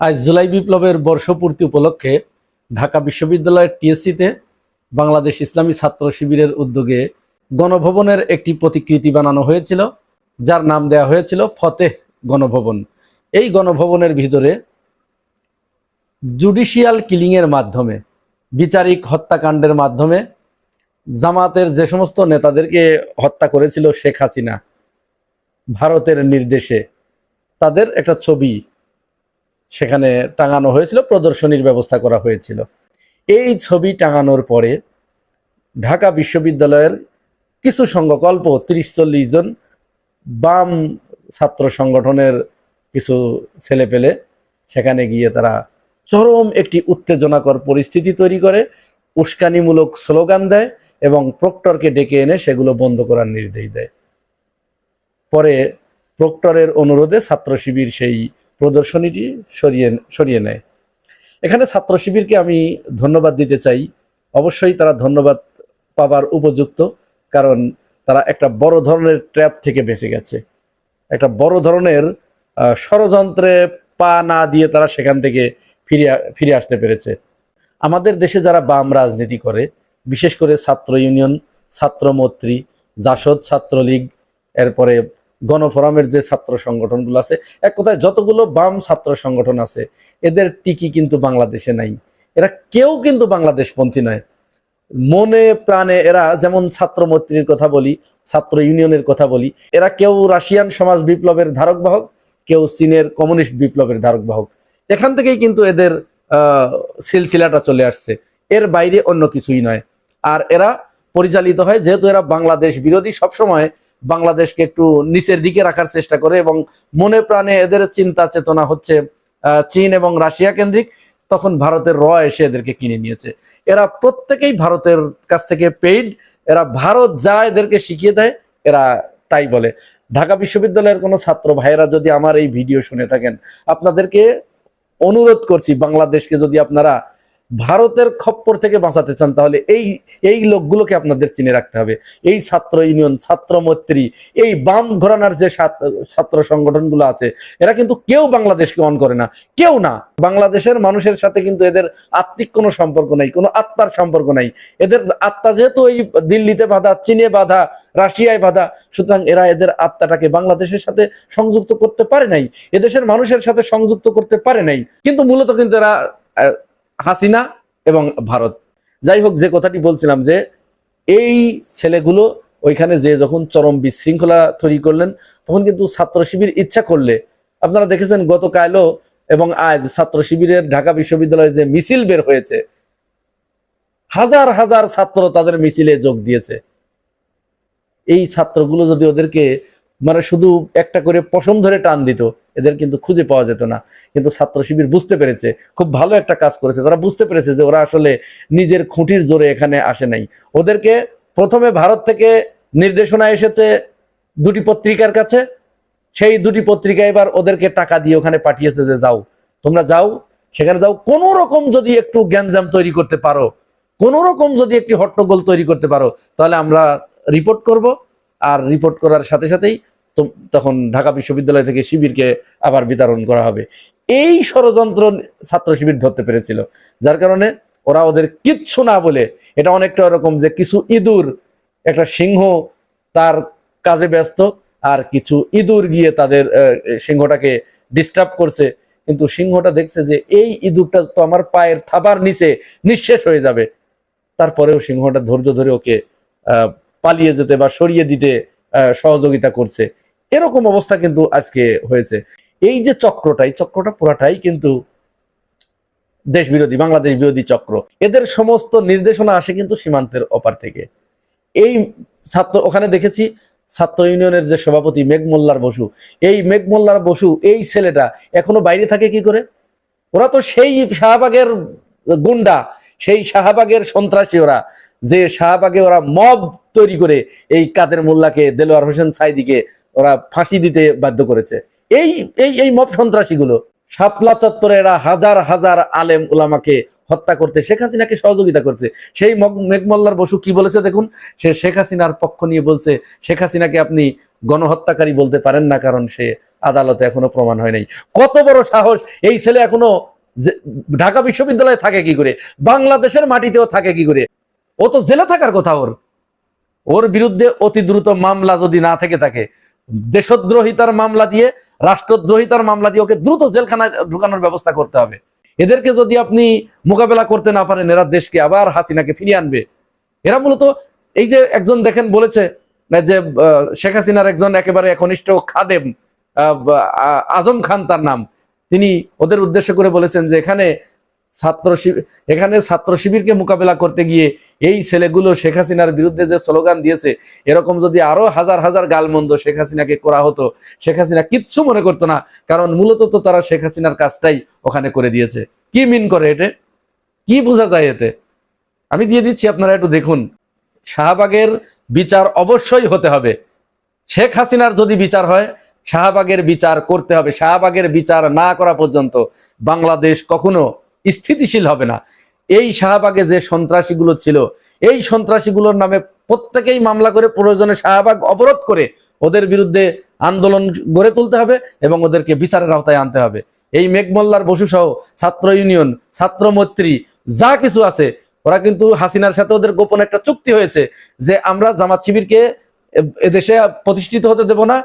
আজ জুলাই বিপ্লবের বর্ষপূর্তি উপলক্ষে ঢাকা বিশ্ববিদ্যালয়ের টিএসসিতে বাংলাদেশ ইসলামী ছাত্র শিবিরের উদ্যোগে গণভবনের একটি প্রতিকৃতি বানানো হয়েছিল, যার নাম দেওয়া হয়েছিল ফতেহ গণভবন। এই গণভবনের ভিতরে জুডিশিয়াল কিলিংয়ের মাধ্যমে, বিচারিক হত্যাকাণ্ডের মাধ্যমে জামাতের যে সমস্ত নেতাদেরকে হত্যা করেছিল শেখ হাসিনা, ভারতের নির্দেশে, তাদের একটা ছবি সেখানে টাঙানো হয়েছিল, প্রদর্শনীর ব্যবস্থা করা হয়েছিল। এই ছবি টাঙানোর পরে ঢাকা বিশ্ববিদ্যালয়ের কিছু সংঘকল্প তিরিশ চল্লিশ জন বাম ছাত্র সংগঠনের কিছু ছেলে পেলে সেখানে গিয়ে তারা চরম একটি উত্তেজনাকর পরিস্থিতি তৈরি করে, উস্কানিমূলক স্লোগান দেয় এবং প্রক্টরকে ডেকে এনে সেগুলো বন্ধ করার নির্দেশ দেয়। পরে প্রক্টরের অনুরোধে ছাত্র শিবির সেই প্রদর্শনীটি সরিয়ে সরিয়ে নেয়। এখানে ছাত্র শিবিরকে আমি ধন্যবাদ দিতে চাই। অবশ্যই তারা ধন্যবাদ পাবার উপযুক্ত, কারণ তারা একটা বড় ধরনের ট্র্যাপ থেকে বেঁচে গেছে। একটা বড় ধরনের ষড়যন্ত্রে পা না দিয়ে তারা সেখান থেকে ফিরে ফিরে আসতে পেরেছে। আমাদের দেশে যারা বাম রাজনীতি করে, বিশেষ করে ছাত্র ইউনিয়ন ছাত্র মৈত্রী জাসদ ছাত্রলীগ, এরপরে গণফোরামের যে ছাত্র সংগঠনগুলো আছে, এক কথায় যতগুলো বাম ছাত্র সংগঠন আছে, এদের টিকি কিন্তু বাংলাদেশে নাই। এরা কেউ কিন্তু বাংলাদেশপন্থী নয়। মনে প্রাণে এরা যেমন ছাত্র মৈত্রীর কথা বলি, ছাত্র ইউনিয়নের কথা বলি, এরা কেউ রাশিয়ান সমাজ বিপ্লবের ধারক বাহক, কেউ চীনের কমিউনিস্ট বিপ্লবের ধারক বাহক। এখান থেকেই কিন্তু এদের সিলসিলাটা চলে আসছে। এর বাইরে অন্য কিছুই নয়। আর এরা পরিচালিত হয়, যেহেতু এরা বাংলাদেশ বিরোধী সবসময় বাংলাদেশকে একটু নিচের দিকে রাখার চেষ্টা করে এবং মনে প্রাণে এদের চিন্তা চেতনা হচ্ছে চীন এবং রাশিয়া কেন্দ্রিক, তখন ভারতের র এসে এদেরকে কিনে নিয়েছে। এরা প্রত্যেকেই ভারতের কাছ থেকে পেইড এরা ভারত যা এদেরকে শিখিয়ে দেয়, এরা তাই বলে। ঢাকা বিশ্ববিদ্যালয়ের কোনো ছাত্র ভাইয়েরা যদি আমার এই ভিডিও শুনে থাকেন, আপনাদেরকে অনুরোধ করছি, বাংলাদেশকে যদি আপনারা ভারতের খপ্পর থেকে বাঁচাতে চান, তাহলে এই এই লোকগুলোকে আপনাদের চিনে রাখতে হবে। এই ছাত্র ইউনিয়ন, ছাত্র মৈত্রী, এই বাম ঘরানার যে ছাত- ছাত্র সংগঠনগুলো আছে, এরা কিন্তু কেউ বাংলাদেশকে অন করে না। কেউ না। বাংলাদেশের মানুষের সাথে কিন্তু এদের আত্মিক কোনো সম্পর্ক নাই, কোনো আত্মার সম্পর্ক নাই। এদের আত্মা যেহেতু ওই দিল্লিতে বাধা, চীনে বাধা, রাশিয়ায় বাধা, সুতরাং এরা এদের আত্মাটাকে বাংলাদেশের সাথে সংযুক্ত করতে পারে নাই। এদেশের মানুষের সাথে সংযুক্ত করতে পারে নাই। কিন্তু মূলত কিন্তু এরা হাসিনা এবং ভারত। যাই হোক, যে কথাটি বলছিলাম যে, এই ছেলেগুলো ওইখানে যে যখন চরম বিশৃঙ্খলা তৈরি করলেন, তখন কিন্তু ছাত্র শিবির ইচ্ছা করলে, আপনারা দেখেছেন গতকালও এবং আজ ছাত্র শিবিরের ঢাকা বিশ্ববিদ্যালয়ে যে মিছিল বের হয়েছে, হাজার হাজার ছাত্র তাদের মিছিলে যোগ দিয়েছে। এই ছাত্রগুলো যদি ওদেরকে মানে শুধু একটা করে পশম ধরে টান দিত এদের কিন্তু খুঁজে পাওয়া যেত না। কিন্তু ছাত্র শিবির বুঝতে পেরেছে, খুব ভালো একটা কাজ করেছে। তারা বুঝতে পেরেছে যে ওরা আসলে নিজের খুঁটির জোরে এখানে আসে নাই। ওদেরকে প্রথমে ভারত থেকে নির্দেশনা এসেছে দুটি পত্রিকার কাছে। সেই দুটি পত্রিকা এবার ওদেরকে টাকা দিয়ে ওখানে পাঠিয়েছে যে যাও, তোমরা যাও, সেখানে যাও। কোনো রকম যদি একটু গ্যাঞ্জাম তৈরি করতে পারো, কোনো রকম যদি একটি হট্টগোল তৈরি করতে পারো, তাহলে আমরা রিপোর্ট করব। আর রিপোর্ট করার সাথে সাথেই তখন ঢাকা বিশ্ববিদ্যালয় থেকে শিবিরকে আবার বিতরণ করা হবে। এই ষড়যন্ত্র ছাত্র শিবির ধরতে পেরেছিল, যার কারণে ওরা ওদের কিচ্ছু না বলে, এটা অনেকটা ওরকম যে কিছু ইঁদুর, একটা সিংহ তার কাজে ব্যস্ত, আর কিছু ইঁদুর গিয়ে তাদের সিংহটাকে ডিস্টার্ব করছে। কিন্তু সিংহটা দেখছে যে এই ইঁদুরটা তো আমার পায়ের থাবার নিচে নিঃশেষ হয়ে যাবে। তারপরেও সিংহটা ধৈর্য ধরে ওকে পালিয়ে যেতে বা সরিয়ে দিতে সহযোগিতা করছে। এরকম অবস্থা কিন্তু আজকে হয়েছে। এই যে চক্রটা, এই চক্রটা পুরাটাই কিন্তু দেশ বিরোধী বাংলাদেশ বিরোধী চক্র। এদের সমস্ত নির্দেশনা আসে কিন্তু সীমান্তের অপার থেকে। এই ছাত্র, ওখানে দেখেছি ছাত্র ইউনিয়নের যে সভাপতি মেঘ মোল্লার বসু, এই মেঘ মোল্লার বসু, এই ছেলেটা এখনও বাইরে থাকে কি করে? ওরা তো সেই শাহবাগের গুন্ডা, সেই শাহবাগের সন্ত্রাসী ওরা। যে শাহবাগে ওরা মব তৈরি করে এই কাদের মোল্লাকে, দেলোয়ার হোসেন সাইদিকে ওরা ফাঁসি দিতে বাধ্য করেছে। এই এই এই মব সন্ত্রাসীগুলো শাপলা চত্বরে এরা হাজার হাজার আলেম উলামাকে হত্যা করতে শেখ হাসিনাকে সহযোগিতা করছে। সেই মেঘমল্লার বসু কি বলেছে দেখুন? সে শেখ হাসিনার পক্ষ নিয়ে বলছে, শেখ হাসিনাকে আপনি গণহত্যাকারী বলতে পারেন না, কারণ সে আদালতে এখনও প্রমাণ হয় নাই। কত বড় সাহস! এই ছেলে এখনও ঢাকা বিশ্ববিদ্যালয়ে থাকে কি করে? বাংলাদেশের মাটিতেও থাকে কি করে? ও তো জেলে থাকার কথা ওর। ওর বিরুদ্ধে অতি দ্রুত মামলা যদি না থেকে থাকে দেশদ্রোহিতার মামলা দিয়ে, রাষ্ট্রদ্রোহিতার মামলা দিয়ে ওকে দ্রুত জেলখানায় ঢুকানোর ব্যবস্থা করতে হবে। এদেরকে যদি আপনি মোকাবেলা করতে না পারেন, এরা দেশকে আবার হাসিনাকে ফিরিয়ে আনবে। এরা মূলত এই যে একজন দেখেন বলেছে যে শেখ হাসিনার একজন একেবারে একনিষ্ঠ খাদেম আজম খান তার নাম। তিনি ওদের উদ্দেশ্য করে বলেছেন যে, এখানে ছাত্র এখানে ছাত্র শিবিরকে মোকাবেলা করতে গিয়ে এই ছেলেগুলো শেখ হাসিনার বিরুদ্ধে যে স্লোগান দিয়েছে, এরকম যদি আরও হাজার হাজার গালমন্দ শেখ হাসিনাকে করা হতো, শেখ হাসিনা কিচ্ছু মনে করতো না, কারণ মূলত তো তারা শেখ হাসিনার কাজটাই ওখানে করে দিয়েছে। কি মিন করে এতে? কি বোঝা যায় এতে? আমি দিয়ে দিচ্ছি, আপনারা একটু দেখুন। শাহবাগের বিচার অবশ্যই হতে হবে। শেখ হাসিনার যদি বিচার হয়, শাহবাগের বিচার করতে হবে। শাহবাগের বিচার না করা পর্যন্ত বাংলাদেশ কখনো স্থিতিশীল হবে না। এই শাহবাগে যে সন্ত্রাসীগুলো ছিল, এই সন্ত্রাসীগুলোর নামে প্রত্যেকেই মামলা করে প্রয়োজনে শাহবাগ অবরোধ করে ওদের বিরুদ্ধে আন্দোলন গড়ে তুলতে হবে এবং ওদেরকে বিচারের আওতায় আনতে হবে। এই মেঘমল্লার বসু সহ ছাত্র ইউনিয়ন, ছাত্র মৈত্রী, যা কিছু আছে, ওরা কিন্তু হাসিনার সাথে ওদের গোপন একটা চুক্তি হয়েছে যে আমরা জামাত শিবিরকে এদেশে প্রতিষ্ঠিত হতে দেব না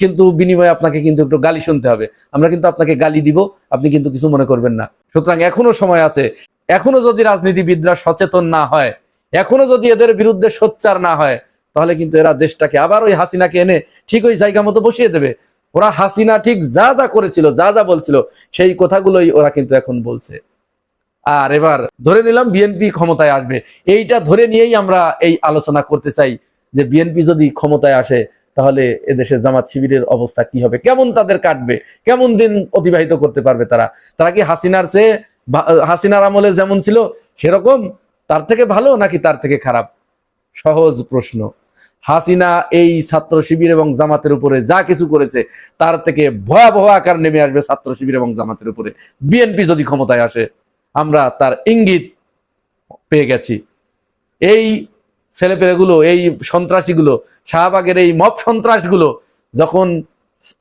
কিন্তু বিনিময়ে আপনাকে কিন্তু একটু গালি শুনতে হবে। আমরা কিন্তু আপনাকে গালি দিব, আপনি কিন্তু কিছু মনে করবেন না। সুতরাং এখনও সময় আছে। এখনও যদি রাজনীতিবিদরা সচেতন না হয়, এখনও যদি এদের বিরুদ্ধে সোচ্চার না হয়, তাহলে কিন্তু এরা দেশটাকে আবার ওই হাসিনাকে এনে ঠিক ওই জায়গা মতো বসিয়ে দেবে। ওরা হাসিনা ঠিক যা যা করেছিল, যা যা বলছিল, সেই কথাগুলোই ওরা কিন্তু এখন বলছে। আর এবার ধরে নিলাম বিএনপি ক্ষমতায় আসবে। এইটা ধরে নিয়েই আমরা এই আলোচনা করতে চাই যে বিএনপি যদি ক্ষমতায় আসে তাহলে এদেশে জামাত শিবিরের অবস্থা কি হবে? কেমন তাদের কাটবে? কেমন দিন অতিবাহিত করতে পারবে তারা? তারা কি হাসিনার চেয়ে হাসিনার আমলে যেমন ছিল সেরকম তার থেকে ভালো নাকি তার থেকে খারাপ? সহজ প্রশ্ন। হাসিনা এই ছাত্র শিবির এবং জামাতের উপরে যা কিছু করেছে, তার থেকে ভয়াবহ আকার নেমে আসবে ছাত্র শিবির এবং জামাতের উপরে। বিএনপি যদি ক্ষমতায় আসে, আমরা তার ইঙ্গিত পেয়ে গেছি। এই ছেলেপেলেগুলো, এই সন্ত্রাসীগুলো, শাহবাগের এই মব সন্ত্রাসগুলো যখন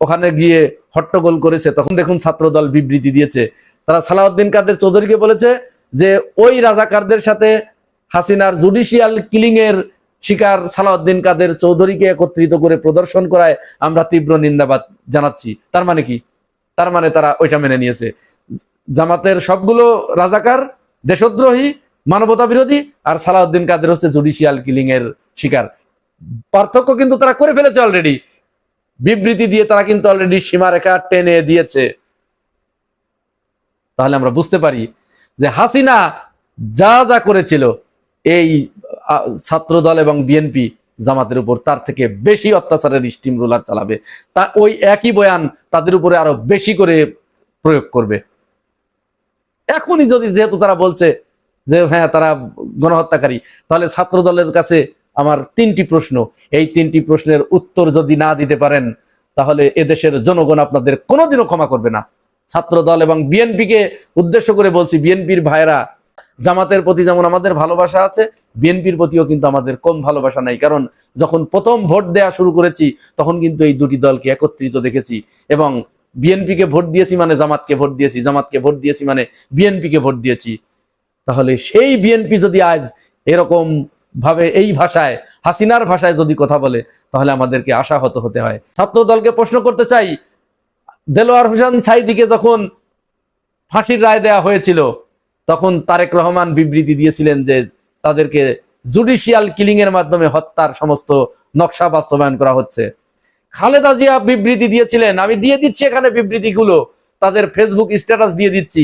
ওখানে গিয়ে হট্টগোল করেছে, তখন দেখুন ছাত্রদল বিবৃতি দিয়েছে। তারা সালাউদ্দিন কাদের চৌধুরীকে বলেছে যে, ওই রাজাকারদের সাথে হাসিনার জুডিশিয়াল কিলিং এর শিকার সালাউদ্দিন কাদের চৌধুরীকে একত্রিত করে প্রদর্শন করায় আমরা তীব্র নিন্দাবাদ জানাচ্ছি। তার মানে কি? তার মানে তারা ওইটা মেনে নিয়েছে। জামাতের সবগুলো রাজাকার, দেশদ্রোহী মানবতা বিরোধী আর সালাউদ্দিন কাদের হচ্ছে জুডিশিয়াল কিলিং এর শিকার। পার্থক্য কিন্তু তারা করে ফেলেছে অলরেডি বিবৃতি দিয়ে তারা কিন্তু অলরেডি সীমারেখা টেনে দিয়েছে। তাহলে আমরা বুঝতে পারি যে হাসিনা যা যা করেছিল, এই ছাত্রদল এবং বিএনপি জামাতের উপর তার থেকে বেশি অত্যাচারের স্টিম রোলার চালাবে। তা ওই একই বয়ান তাদের উপরে আরও বেশি করে প্রয়োগ করবে। এখনই যদি যেহেতু তারা বলছে যে হ্যাঁ তারা গণহত্যাকারী। তাহলে ছাত্র দলের কাছে আমার তিনটি প্রশ্ন। এই তিনটি প্রশ্নের উত্তর যদি না দিতে পারেন, তাহলে এদেশের জনগণ আপনাদের কোনোদিনও ক্ষমা করবে না। ছাত্র দল এবং বিএনপিকে উদ্দেশ্য করে বলছি, বিএনপির ভাইরা জামাতের প্রতি যেমন আমাদের ভালোবাসা আছে, বিএনপির প্রতিও কিন্তু আমাদের কম ভালোবাসা নাই। কারণ যখন প্রথম ভোট দেয়া শুরু করেছি, তখন কিন্তু এই দুটি দলকে একত্রিত দেখেছি এবং বিএনপিকে ভোট দিয়েছি মানে জামাতকে ভোট দিয়েছি, জামাতকে ভোট দিয়েছি মানে বিএনপিকে ভোট দিয়েছি। তাহলে সেই বিএনপি যদি আজ এরকম ভাবে এই ভাষায়, হাসিনার ভাষায় যদি কথা বলে, তাহলে আমাদেরকে আশাহত হতে হয়। ছাত্র দলকে প্রশ্ন করতে চাই, দেলোয়ার হোসেন সাইদিকে যখন ফাঁসির রায় দেয়া হয়েছিল, তখন তারেক রহমান বিবৃতি দিয়েছিলেন যে তাদেরকে জুডিশিয়াল কিলিং এর মাধ্যমে হত্যার সমস্ত নকশা বাস্তবায়ন করা হচ্ছে। খালেদা জিয়া বিবৃতি দিয়েছিলেন, আমি দিয়ে দিচ্ছি এখানে বিবৃতিগুলো, তাদের ফেসবুক স্ট্যাটাস দিয়ে দিচ্ছি।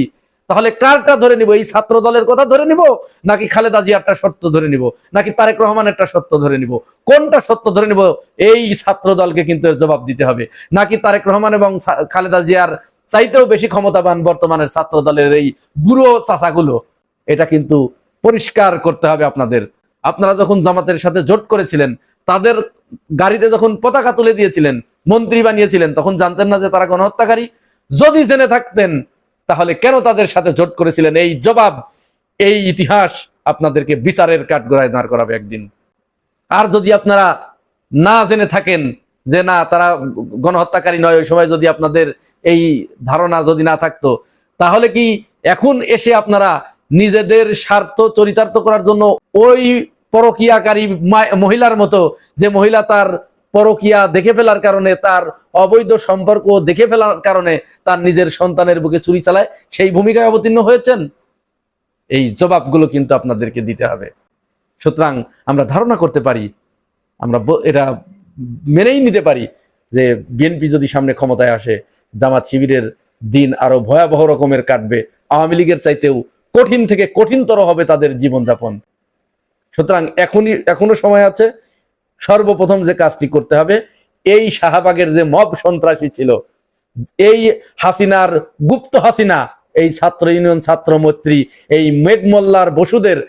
তাহলে কারটা ধরে নিব? এই ছাত্র দলের কথা ধরে নিব? নাকি খালেদা জিয়ারটা সত্য ধরে নিব? নাকি তারেক রহমানেরটা সত্য ধরে নিব? কোনটা সত্য ধরে নিব? এই ছাত্র দলকে কিন্তু জবাব দিতে হবে। নাকি তারেক রহমান এবং খালেদা জিয়ার চাইতেও বেশি ক্ষমতাবান বর্তমানের ছাত্র দলের এই বুড়ো চাচাগুলো? এটা কিন্তু পরিষ্কার করতে হবে আপনাদের। আপনারা যখন জামাতের সাথে জোট করেছিলেন, তাদের গাড়িতে যখন পতাকা তুলে দিয়েছিলেন, মন্ত্রী বানিয়েছিলেন, তখন জানতেন না যে তারা গণহত্যাকারী। যদি জেনে থাকতেন তাহলে কেন তাদের সাথে জোট করেছিলেন? এই জবাব, এই ইতিহাস আপনাদেরকে বিচারের কাঠগড়ায় দাঁড় করাবে একদিন। আর যদি আপনারা না জেনে থাকেন যে না, তারা গণহত্যাকারী নয়, ওই সময় যদি আপনাদের এই ধারণা যদি না থাকতো, তাহলে কি এখন এসে আপনারা নিজেদের স্বার্থ চরিতার্থ করার জন্য ওই পরকিয়াকারী মহিলার মতো, যে মহিলা তার পরকিয়া দেখে ফেলার কারণে, তার অবৈধ সম্পর্ক দেখে ফেলার কারণে তার নিজের সন্তানের বুকে চুরি চালায়। সেই ভূমিকায় অবতীর্ণ হয়েছেন? এই জবাবগুলো কিন্তু আপনাদেরকে দিতে হবে। সুতরাং আমরা ধারণা করতে পারি, আমরা এটা মেনেই নিতে পারি যে বিএনপি যদি সামনে ক্ষমতায় আসে, জামাত শিবিরের দিন আরও ভয়াবহ রকমের কাটবে। আওয়ামী লীগের চাইতেও কঠিন থেকে কঠিনতর হবে তাদের জীবনযাপন। সুতরাং এখনই এখনও সময় আছে সর্বপ্রথম যে কাজটি করতে হবে, এই শাহবাগের যে মব সন্ত্রাসী ছিল, এই হাসিনার গুপ্ত হাসিনা, এই ছাত্র ইউনিয়ন ছাত্র মৈত্রী, এই মেঘমল্লার বসুদের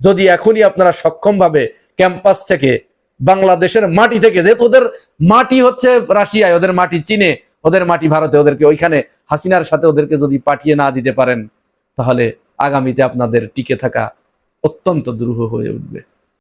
যদি এখনই আপনারা সক্ষমভাবে ক্যাম্পাস থেকে, বাংলাদেশের মাটি থেকে, যেহেতু ওদের মাটি হচ্ছে রাশিয়ায়, ওদের মাটি চীনে, ওদের মাটি ভারতে, ওদেরকে ওইখানে, হাসিনার সাথে ওদেরকে যদি পাঠিয়ে না দিতে পারেন, তাহলে আগামীতে আপনাদের টিকে থাকা অত্যন্ত দুরূহ হয়ে উঠবে।